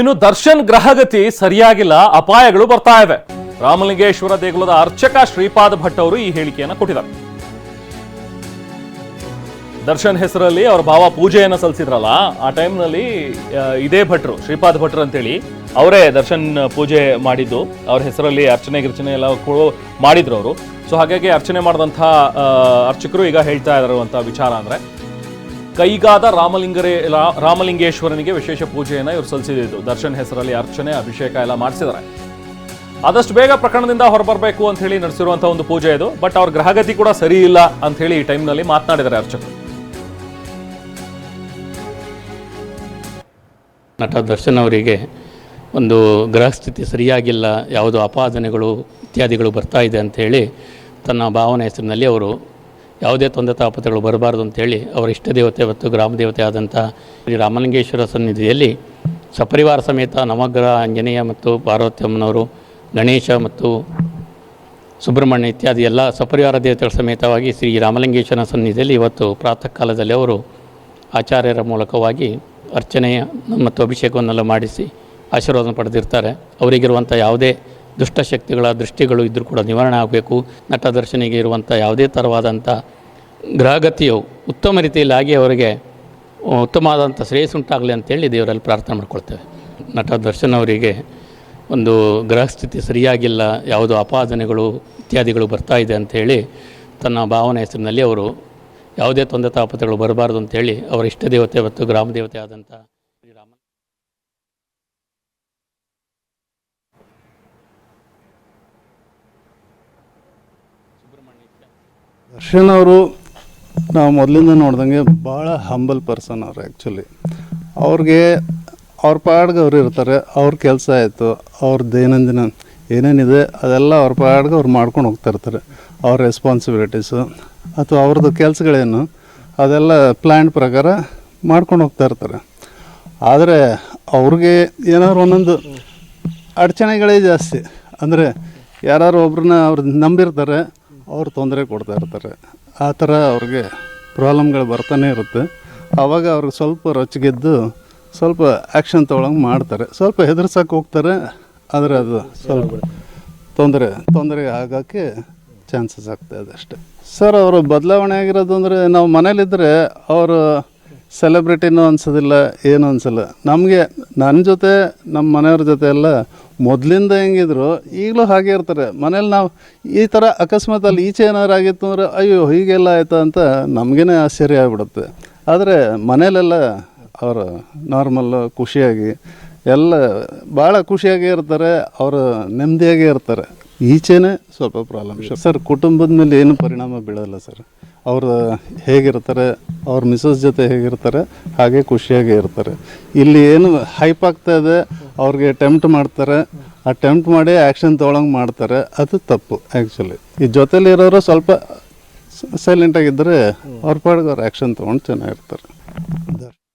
ಇನ್ನು ದರ್ಶನ್ ಗ್ರಹಗತಿ ಸರಿಯಾಗಿಲ್ಲ, ಅಪಾಯಗಳು ಬರ್ತಾ ಇವೆ. ರಾಮಲಿಂಗೇಶ್ವರ ದೇಗುಲದ ಅರ್ಚಕ ಶ್ರೀಪಾದ ಭಟ್ ಅವರು ಈ ಹೇಳಿಕೆಯನ್ನು ಕೊಟ್ಟಿದ್ದಾರೆ. ದರ್ಶನ್ ಹೆಸರಲ್ಲಿ ಅವ್ರ ಭಾವ ಪೂಜೆಯನ್ನು ಸಲ್ಲಿಸಿದ್ರಲ್ಲ ಆ ಟೈಮ್ನಲ್ಲಿ ಇದೇ ಭಟ್ರು, ಶ್ರೀಪಾದ್ ಭಟ್ರು ಅಂತೇಳಿ, ಅವರೇ ದರ್ಶನ್ ಪೂಜೆ ಮಾಡಿದ್ದು, ಅವ್ರ ಹೆಸರಲ್ಲಿ ಅರ್ಚನೆ ಗಿರ್ಚನೆ ಎಲ್ಲ ಮಾಡಿದ್ರು ಅವರು. ಸೊ ಹಾಗಾಗಿ ಅರ್ಚನೆ ಮಾಡಿದಂಥ ಅರ್ಚಕರು ಈಗ ಹೇಳ್ತಾ ಇರುವಂಥ ವಿಚಾರ ಅಂದ್ರೆ ಕೈಗಾದ ರಾಮಲಿಂಗರೇ ರಾಮಲಿಂಗೇಶ್ವರನಿಗೆ ವಿಶೇಷ ಪೂಜೆಯನ್ನು ಇವರು ಸಲ್ಲಿಸಿದ್ದು. ದರ್ಶನ್ ಹೆಸರಲ್ಲಿ ಅರ್ಚನೆ, ಅಭಿಷೇಕ ಎಲ್ಲ ಮಾಡಿಸಿದ್ದಾರೆ. ಆದಷ್ಟು ಬೇಗ ಪ್ರಕರಣದಿಂದ ಹೊರಬರಬೇಕು ಅಂತ ಹೇಳಿ ನಡೆಸಿರುವಂಥ ಒಂದು ಪೂಜೆ ಇದು. ಬಟ್ ಅವ್ರ ಗ್ರಹಗತಿ ಕೂಡ ಸರಿ ಇಲ್ಲ ಅಂತ ಹೇಳಿ ಈ ಟೈಮ್ನಲ್ಲಿ ಮಾತನಾಡಿದ್ದಾರೆ ಅರ್ಚಕರು. ನಟ ದರ್ಶನ್ ಅವರಿಗೆ ಒಂದು ಗ್ರಹ ಸ್ಥಿತಿ ಸರಿಯಾಗಿಲ್ಲ, ಯಾವುದೋ ಅಪಾದನೆಗಳು ಇತ್ಯಾದಿಗಳು ಬರ್ತಾ ಇದೆ ಅಂಥೇಳಿ ತನ್ನ ಭಾವನೆ ಹೆಸರಿನಲ್ಲಿ ಅವರು ಯಾವುದೇ ತೊಂದರೆ ತಾಪತ್ರೆಗಳು ಬರಬಾರ್ದು ಅಂತೇಳಿ ಅವರ ಇಷ್ಟ ದೇವತೆ ಮತ್ತು ಗ್ರಾಮ ದೇವತೆ ಆದಂಥ ಶ್ರೀ ರಾಮಲಿಂಗೇಶ್ವರ ಸನ್ನಿಧಿಯಲ್ಲಿ ಸಪರಿವಾರ ಸಮೇತ ನವಗ್ರಹ ಆಂಜನೇಯ ಮತ್ತು ಪಾರ್ವತಿಯಮ್ಮನವರು, ಗಣೇಶ ಮತ್ತು ಸುಬ್ರಹ್ಮಣ್ಯ ಇತ್ಯಾದಿ ಎಲ್ಲ ಸಪರಿವಾರ ದೇವತೆಗಳ ಸಮೇತವಾಗಿ ಶ್ರೀ ರಾಮಲಿಂಗೇಶ್ವರ ಸನ್ನಿಧಿಯಲ್ಲಿ ಇವತ್ತು ಪ್ರಾತಃ ಕಾಲದಲ್ಲಿ ಅವರು ಆಚಾರ್ಯರ ಮೂಲಕವಾಗಿ ಅರ್ಚನೆಯ ಮತ್ತು ಅಭಿಷೇಕವನ್ನೆಲ್ಲ ಮಾಡಿಸಿ ಆಶೀರ್ವಾದ ಪಡೆದಿರ್ತಾರೆ. ಅವರಿಗಿರುವಂಥ ಯಾವುದೇ ದುಷ್ಟಶಕ್ತಿಗಳ ದೃಷ್ಟಿಗಳು ಇದ್ದರೂ ಕೂಡ ನಿವಾರಣೆ ಆಗಬೇಕು. ನಟ ದರ್ಶನಿಗೆ ಇರುವಂಥ ಯಾವುದೇ ಥರವಾದಂಥ ಗ್ರಹಗತಿಯು ಉತ್ತಮ ರೀತಿಯಲ್ಲಿ ಆಗಿ ಅವರಿಗೆ ಉತ್ತಮವಾದಂಥ ಶ್ರೇಯಸ್ಸುಂಟಾಗಲಿ ಅಂತೇಳಿ ದೇವರಲ್ಲಿ ಪ್ರಾರ್ಥನೆ ಮಾಡ್ಕೊಳ್ತೇವೆ. ನಟ ದರ್ಶನ್ ಅವರಿಗೆ ಒಂದು ಗ್ರಹಸ್ಥಿತಿ ಸರಿಯಾಗಿಲ್ಲ, ಯಾವುದೋ ಅಪಾದನೆಗಳು ಇತ್ಯಾದಿಗಳು ಬರ್ತಾ ಇದೆ ಅಂಥೇಳಿ ತನ್ನ ಭಾವನೆ ಹೆಸರಿನಲ್ಲಿ ಅವರು ಯಾವುದೇ ತೊಂದರೆ ತಾಪತ್ರೆಗಳು ಬರಬಾರ್ದು ಅಂತೇಳಿ ಅವರ ಇಷ್ಟ ದೇವತೆ ಮತ್ತು ಗ್ರಾಮ ದೇವತೆ ಆದಂಥ ಶ್ರೀರಾಮ ದರ್ಶನ್ ಅವರು ನಾವು ಮೊದಲಿಂದ ನೋಡ್ದಂಗೆ ಭಾಳ ಹಂಬಲ್ ಪರ್ಸನ್ ಅವರು ಆ್ಯಕ್ಚುಲಿ ಅವ್ರಿಗೆ ಅವ್ರ ಪಾಡ್ಗೆ ಅವ್ರು ಇರ್ತಾರೆ, ಅವ್ರ ಕೆಲಸ ಆಯಿತು, ಅವ್ರ ದೈನಂದಿನ ಏನೇನಿದೆ ಅದೆಲ್ಲ ಅವ್ರ ಪಾಡ್ಗೆ ಅವ್ರು ಮಾಡ್ಕೊಂಡು ಹೋಗ್ತಾ ಇರ್ತಾರೆ. ಅವ್ರ ರೆಸ್ಪಾನ್ಸಿಬಿಲಿಟೀಸು ಅಥವಾ ಅವ್ರದ್ದು ಕೆಲಸಗಳೇನು ಅದೆಲ್ಲ ಪ್ಲ್ಯಾನ್ ಪ್ರಕಾರ ಮಾಡ್ಕೊಂಡು ಹೋಗ್ತಾ ಇರ್ತಾರೆ. ಆದರೆ ಅವ್ರಿಗೆ ಏನಾದ್ರು ಒಂದೊಂದು ಅಡಚಣೆಗಳೇ ಜಾಸ್ತಿ. ಅಂದರೆ ಯಾರು ಒಬ್ರನ್ನ ಅವ್ರು ನಂಬಿರ್ತಾರೆ ಅವ್ರು ತೊಂದರೆ ಕೊಡ್ತಾ ಇರ್ತಾರೆ. ಆ ಥರ ಅವ್ರಿಗೆ ಪ್ರಾಬ್ಲಮ್ಗಳು ಬರ್ತಾನೆ ಇರುತ್ತೆ. ಆವಾಗ ಅವ್ರಿಗೆ ಸ್ವಲ್ಪ ರೊಚ್ಚಿಗೆದ್ದು ಸ್ವಲ್ಪ ಆ್ಯಕ್ಷನ್ ತೊಗೊಳಂಗೆ ಮಾಡ್ತಾರೆ. ಸ್ವಲ್ಪ ಹೆದರ್ಸಕ್ಕೆ ಹೋಗ್ತಾರೆ, ಆದರೆ ಅದು ಸ್ವಲ್ಪ ತೊಂದರೆ ತೊಂದರೆ ಆಗೋಕ್ಕೆ ಚಾನ್ಸಸ್ ಆಗ್ತಾಯಿದೆ ಅಷ್ಟೇ. ಸರ್, ಅವರು ಬದಲಾವಣೆ ಆಗಿರೋದು ಅಂದರೆ ನಾವು ಮನೇಲಿದ್ದರೆ ಅವರು ಸೆಲೆಬ್ರಿಟಿನೂ ಅನ್ಸೋದಿಲ್ಲ ಏನು ಅನ್ಸಲ್ಲ. ನಮಗೆ ನನ್ನ ಜೊತೆ ನಮ್ಮ ಮನೆಯವ್ರ ಜೊತೆ ಎಲ್ಲ ಮೊದಲಿಂದ ಹೆಂಗಿದ್ರು ಈಗಲೂ ಹಾಗೆ ಇರ್ತಾರೆ. ಮನೇಲಿ ನಾವು ಈ ಥರ ಅಕಸ್ಮಾತ್ ಅಲ್ಲಿ ಈಚೆ ಏನಾರು ಆಗಿತ್ತು ಅಂದರೆ ಅಯ್ಯೋ ಹೀಗೆಲ್ಲ ಆಯ್ತಾ ಅಂತ ನಮಗೇ ಆಶ್ಚರ್ಯ ಆಗಿಬಿಡುತ್ತೆ. ಆದರೆ ಮನೇಲೆಲ್ಲ ಅವರು ನಾರ್ಮಲ್ಲು ಖುಷಿಯಾಗಿ ಎಲ್ಲ ಭಾಳ ಖುಷಿಯಾಗೇ ಇರ್ತಾರೆ ಅವರು ನೆಮ್ಮದಿಯಾಗೇ ಇರ್ತಾರೆ. ಈಚೆನೇ ಸ್ವಲ್ಪ ಪ್ರಾಬ್ಲಮ್ ಸರ್ ಕುಟುಂಬದ ಮೇಲೆ ಏನು ಪರಿಣಾಮ ಬೀಳಲ್ಲ ಸರ್ ಅವರು ಹೇಗಿರ್ತಾರೆ, ಅವ್ರ ಮಿಸಸ್ ಜೊತೆ ಹೇಗಿರ್ತಾರೆ, ಹಾಗೆ ಖುಷಿಯಾಗಿ ಇರ್ತಾರೆ. ಇಲ್ಲಿ ಏನು ಹೈಪ್ ಆಗ್ತಾ ಇದೆ, ಅವ್ರಿಗೆ ಟೆಂಪ್ಟ್ ಮಾಡ್ತಾರೆ. ಆ ಟೆಂಪ್ಟ್ ಮಾಡಿ ಆ್ಯಕ್ಷನ್ ತೊಗೊಳಂಗೆ ಮಾಡ್ತಾರೆ. ಅದು ತಪ್ಪು ಆ್ಯಕ್ಚುಲಿ ಈ ಜೊತೇಲಿ ಇರೋರು ಸ್ವಲ್ಪ ಸೈಲೆಂಟಾಗಿದ್ದರೆ ಅವ್ರ ಪಾಡಿಗೆ ಅವ್ರು ಆ್ಯಕ್ಷನ್ ತೊಗೊಂಡು ಚೆನ್ನಾಗಿರ್ತಾರೆ.